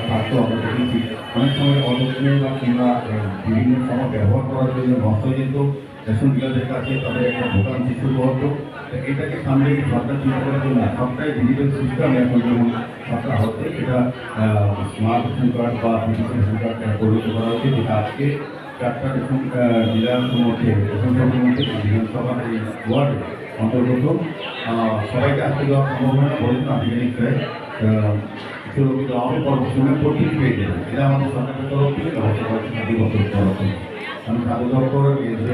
আমরা দেখেছি অনেক সময় অযত্নে বা কিংবা বিভিন্ন সময় ব্যবহার করার জন্য নষ্ট যেত রেশন ডিলারদের কাছে তাদের একটা ভোগান্তি শুরু হতো এটাকে সামনে রেখে সরকার চিন্তা করার জন্য সবটাই ডিজিটাল সিস্টেম এখন যেমন সরকার হচ্ছে এটা স্মার্ট রেশন কার্ড বা ডিজিটাল ফোন কার্ড করা হচ্ছে, যেটা আজকে চারটা জেলার মধ্যে কার্ডের মধ্যে বিধানসভার এই ওয়ার্ডে অন্তর্গত সবাইকে আসতে দেওয়া সম্ভব হয় বলেন আমাদের সরকারের তরফ থেকে ব্যবস্থা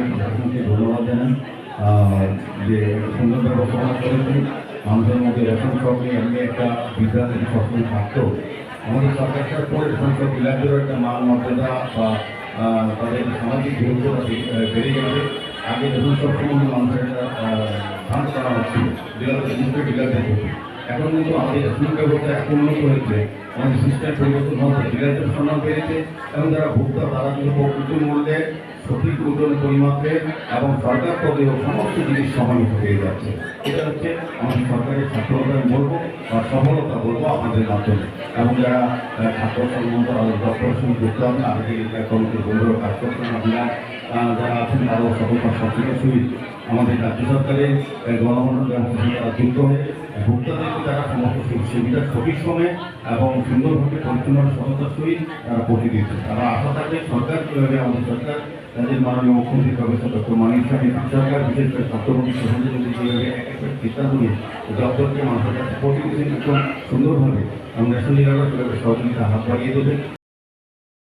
প্রশাসনকে ধন্যবাদ জানাই যে সুন্দর ব্যবস্থাপনা করেছে মানুষের মধ্যে রেশন শপ এমনি একটা একটা সবসময় থাকতো। আমাদের সরকারটার পরে রেশন শপ বিলাসেরও একটা মান, মর্যাদা বা তাদের সামাজিক দূরত্ব বেড়ে গেছে। আগে যখন সম্বন্ধে মানুষের একটা করা হচ্ছিল ডিলারদের মুখে ডিলারদের এখন কিন্তু আমাদের রেশন ব্যবস্থা এত উন্নত হয়েছে। আমাদের সিস্টেম পরিবর্তন হচ্ছে। ডিলারদের সম্মান বেড়েছে এবং যারা ভোক্তা তারা কিন্তু প্রকৃত মূল্যে সঠিক ওজন পরিমাপে এবং সরকার পদেও সমস্ত জিনিস সমানিত হয়ে যাচ্ছে। এটা হচ্ছে আমাদের সরকারের সফলতার বলব বা সফলতা বলব আপনাদের মাধ্যমে। এবং যারা ছাত্র সম্বন্ধ দপ্তরের সঙ্গে যুক্ত আছেন আধিকারিক কমিটির বন্ধুরা কাজ করছেন আপনারা যারা আছেন তারাও সফলতা সবচেয়ে সহিত আমাদের রাজ্য সরকারের গণমান্য যুক্ত হয়ে ভোক্তাদেরকে তারা সমস্ত সুবিধা সঠিক সময়ে এবং সুন্দরভাবে পরিচালনা সততার সহিত তারা পৌঁছে দিচ্ছে তারা আশা থাকে সরকার আমাদের সরকার রাজ্যের মাননীয় মুখ্যমন্ত্রী প্রফেসর ডক্টর মানিক স্বামী সরকার বিশেষ করে ছাত্রমন্ত্রী সমাজে যদি যেভাবে এক এক করে সিদ্ধান্ত নিয়ে দপ্তরকে মানুষের কাছে পৌঁছে দিচ্ছেন একদম সুন্দরভাবে এবং ন্যাশনাল লিগাররা সেভাবে সহযোগিতা হাত বাড়িয়ে দেবে